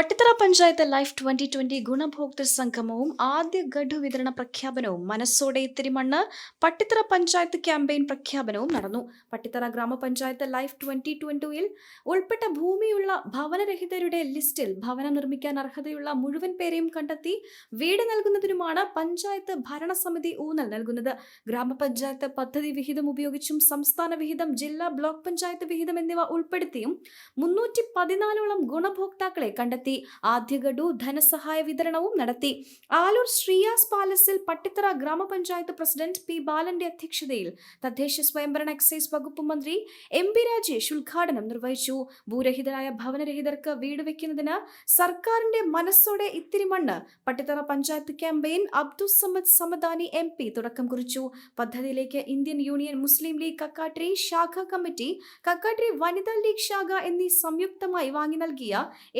Pattithara panchayat life twenty twenty ഗുണഭോക്തൃ സംഗമവും ആദ്യ ഗഡു വിതരണ പ്രഖ്യാപനവും മനസ്സോടെ ഇത്തിരി മണ്ണ് പട്ടിത്തറ പഞ്ചായത്ത് ക്യാമ്പയിൻ പ്രഖ്യാപനവും നടന്നു. പട്ടിത്തറ ഗ്രാമപഞ്ചായത്ത് ലൈഫ് ട്വന്റി ട്വന്റിയിൽ ഉൾപ്പെട്ട ഭൂമിയുള്ള ഭവനരഹിതരുടെ ലിസ്റ്റിൽ ഭവനം നിർമ്മിക്കാൻ അർഹതയുള്ള മുഴുവൻ പേരെയും കണ്ടെത്തി വീട് നൽകുന്നതിനുമാണ് പഞ്ചായത്ത് ഭരണസമിതി ഊന്നൽ നൽകുന്നത്. ഗ്രാമപഞ്ചായത്ത് പദ്ധതി വിഹിതം ഉപയോഗിച്ചും സംസ്ഥാന വിഹിതം ജില്ലാ ബ്ലോക്ക് പഞ്ചായത്ത് വിഹിതം എന്നിവ ഉൾപ്പെടുത്തിയും മുന്നൂറ്റി പതിനാലോളം ഗുണഭോക്താക്കളെ കണ്ടെത്തി. ആദ്യ ഗഡു ധനസഹായ വിതരണവും നടത്തി. ആലൂർ ശ്രീയാസ് പാലസിൽ പട്ടിത്തറ ഗ്രാമപഞ്ചായത്ത് പ്രസിഡന്റ് പി ബാലന്റെ അധ്യക്ഷതയിൽ തദ്ദേശ സ്വയംഭരണ എക്സൈസ് വകുപ്പ് മന്ത്രി എം പി രാജേഷ് ഉദ്ഘാടനം നിർവഹിച്ചു. ഭൂരഹിതരായ ഭവനരഹിതർക്ക് വീട് വെക്കുന്നതിന് സർക്കാരിന്റെ മനസ്സോടെ ഇത്തിരി മണ്ണ് Pattithara panchayat campaign Abdussamad Samadani M P തുടക്കം കുറിച്ചു. പദ്ധതിയിലേക്ക് Indian Union Muslim League Kakkatri ശാഖ കമ്മിറ്റി കക്കാട്രി വനിതാ ലീഗ് ശാഖ എന്നീ സംയുക്തമായി വാങ്ങി നൽകിയ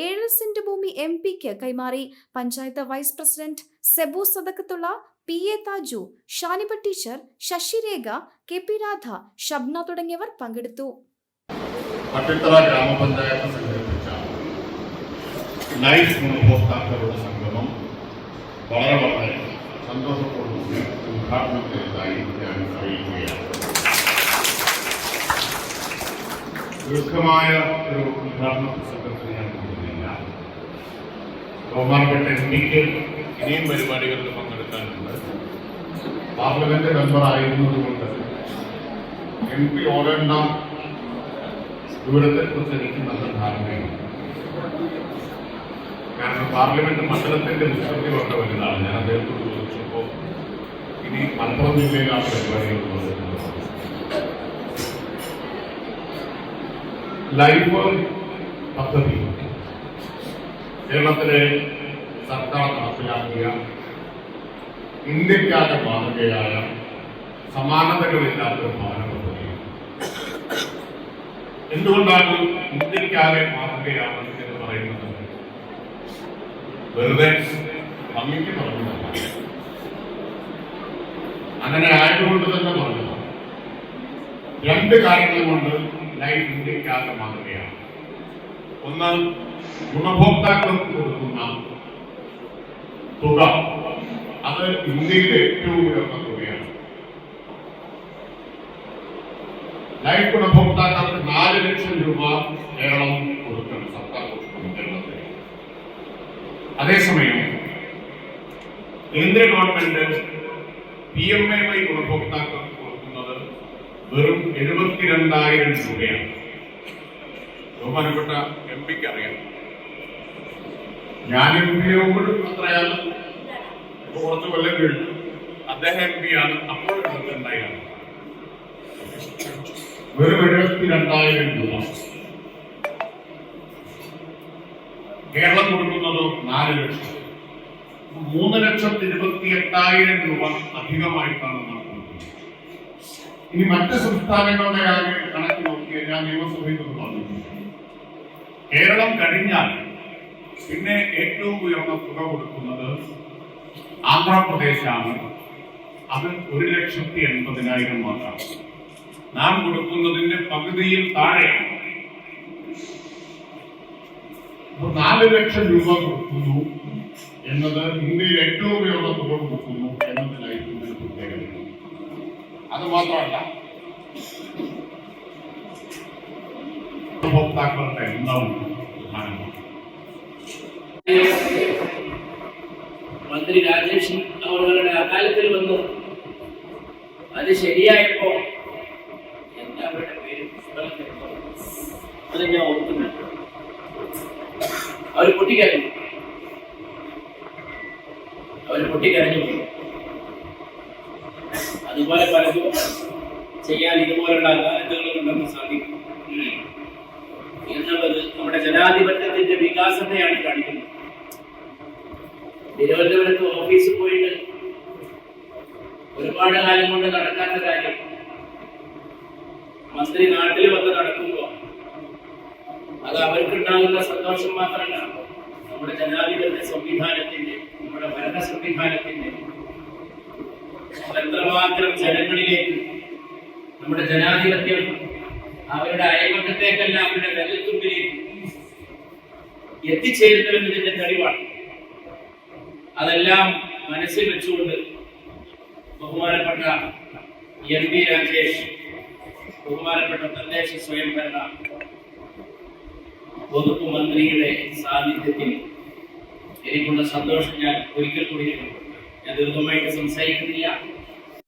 ഏഴ് സെന്റ് ഭൂമി എം പിക്ക് കൈമാറി. Panchayat vice president Sebu Sadakkathulla P A Thaju Shaniba teacher Sasirekha K P Radha Shabna തുടങ്ങിയവർ പങ്കെടുത്തു. പട്ടിത്തറ ഗ്രാമപഞ്ചായത്ത് സംഘടിപ്പിച്ച ലൈഫ് ഗുണഭോക്താക്കളുടെ സംഗമം വളരെ വളരെ സന്തോഷത്തോടുകൂടി ഉദ്ഘാടനം ഞാൻ അറിയിക്കുകയാണ്. ദീർഘമായ ഒരു ഉദ്ഘാടന പ്രസംഗത്തിന് ഞാൻ ബഹുമാനപ്പെട്ട എം പിക്ക് ഇനിയും പരിപാടികളിൽ പങ്കെടുക്കാനുണ്ട്. പാർലമെന്റ് മെമ്പർ ആയിരുന്നതുകൊണ്ട് എം പി ഓടേണ്ട ദൂരത്തെ കുറിച്ച് എനിക്ക് നല്ല ധാരണയുണ്ട്. കാരണം പാർലമെന്റ് മണ്ഡലത്തിന്റെ വിസ്തൃതി വളരെ വലുതാണ് ഞാൻ അദ്ദേഹത്തോട് ചോദിച്ചപ്പോൾ ഇനി മലപ്പുറം ജില്ലയിലാണ് പരിപാടികൾ ലൈഫ് പദ്ധതി കേരളത്തിലെ സർക്കാർ നടപ്പിലാക്കിയ ഇന്ത്യക്കാരുടെ മാതൃകയായ സമാനതകളില്ലാത്ത ഭവന പദ്ധതി എന്തുകൊണ്ടാണ് ഇന്ത്യക്കാരെ മാതൃകയാണ് എന്ന് പറയുന്നത്? വെറുതെ ഭംഗിക്ക് പറഞ്ഞതല്ല. അങ്ങനെ ആയതുകൊണ്ട് തന്നെ പറഞ്ഞതാണ്. രണ്ട് കാര്യങ്ങൾ കൊണ്ട് ലൈഫ് ഇന്ത്യക്കാരുടെ മാതൃകയാണ്. ഒന്ന് ഗുണഭോക്താക്കൾക്ക് കൊടുക്കുന്ന തുക അത് ഇന്ത്യയിലെ ഏറ്റവും ഉയർന്ന തുകയാണ്. ലൈഫ് ഗുണഭോക്താക്കൾക്ക് നാല് ലക്ഷം രൂപ കേരളം കൊടുക്കണം സർക്കാർ കൊടുക്കണം കേരളത്തിൽ. അതേസമയം കേന്ദ്ര government P M A Y ഗുണഭോക്താക്കൾക്ക് കൊടുക്കുന്നത് വെറും എഴുപത്തിരണ്ടായിരം രൂപയാണ്. ബഹുമാനപ്പെട്ട എം പിക്ക് അറിയാം. ഞാൻ എം പി ആകുമ്പോഴും അത്രയാണ് കുറച്ച് കൊല്ലം കഴിഞ്ഞു. അദ്ദേഹം എം പി ആണ് അപ്പോൾ എഴുപത്തിരണ്ടായിരം വെറും എഴുപത്തിരണ്ടായിരം രൂപ. കേരളം കൊടുക്കുന്നത് നാല് ലക്ഷം. മൂന്ന് ലക്ഷത്തി ഇരുപത്തി എട്ടായിരം രൂപ അധികമായിട്ടാണ് നാം ഇനി മറ്റ് സംസ്ഥാനങ്ങളുടെ കാര്യം കണക്ക് നോക്കിയാൽ ഞാൻ നിയമസഭയിൽ നിന്ന് പറഞ്ഞിട്ടുണ്ട്. കേരളം കഴിഞ്ഞാൽ പിന്നെ ഏറ്റവും ഉയർന്ന തുക കൊടുക്കുന്നത് ആന്ധ്രാപ്രദേശാണ്. അത് ഒരു ലക്ഷത്തി എൺപതിനായിരം മാത്രമാണ് നാം കൊടുക്കുന്നതിന്റെ പകുതിയിൽ താഴെ നാല് ലക്ഷം രൂപ കൊടുക്കുന്നു എന്നത് ഇന്ത്യയിൽ ഏറ്റവും ഉയർന്ന തുക കൊടുക്കുന്നു എന്നതിലായിരിക്കും പ്രത്യേകത. അത് മാത്രമല്ല ഉപഭോക്താക്കളുടെ എണ്ണവും മന്ത്രി രാജേഷ് അവരുടെ അകാലത്തിൽ വന്നു അത് ശരിയായപ്പോ എന്താ അവരുടെ അത് ഞാൻ ഓർക്കുന്നുണ്ട് അവർ പൊട്ടിക്കരഞ്ഞു അവർ പൊട്ടിക്കരഞ്ഞു. അതുപോലെ പലതും ചെയ്യാൻ ഇതുപോലുള്ള അകാലത്തുകൾ കൊണ്ടൊക്കെ സാധിക്കും. എന്നുള്ളത് നമ്മുടെ ജനാധിപത്യത്തിന്റെ വികാസത്തെയാണ് കാണിക്കുന്നത്. തിരുവനന്തപുരത്ത് ഓഫീസിൽ പോയിട്ട് ഒരുപാട് കാലം കൊണ്ട് നടക്കാത്ത കാര്യം മന്ത്രി നാട്ടിൽ വന്ന് നടക്കുമ്പോൾ അത് അവർക്കുണ്ടാകുന്ന സന്തോഷം മാത്രമല്ല നമ്മുടെ ജനാധിപത്യ സംവിധാനത്തിന്റെ നമ്മുടെ ഭരണ സംവിധാനത്തിന്റെ എത്രമാത്രം ജനങ്ങളിലേക്ക് നമ്മുടെ ജനാധിപത്യം അവരുടെ അയൽവട്ടത്തേക്കെല്ലാം അവരുടെ വെല്ലത്തുമ്പിലേക്ക് എത്തിച്ചേരുന്നു ഇതിന്റെ തെളിവാണ് അതെല്ലാം മനസ്സിൽ വെച്ചുകൊണ്ട് ബഹുമാനപ്പെട്ട എം പി രാജേഷ് ബഹുമാനപ്പെട്ട തദ്ദേശ സ്വയംഭരണ വകുപ്പ് മന്ത്രിയുടെ സാന്നിധ്യത്തിൽ എനിക്കുള്ള സന്തോഷം ഞാൻ ഒരിക്കൽ കൂടി. ഞാൻ ദീർഘമായിട്ട് സംസാരിക്കുന്നില്ല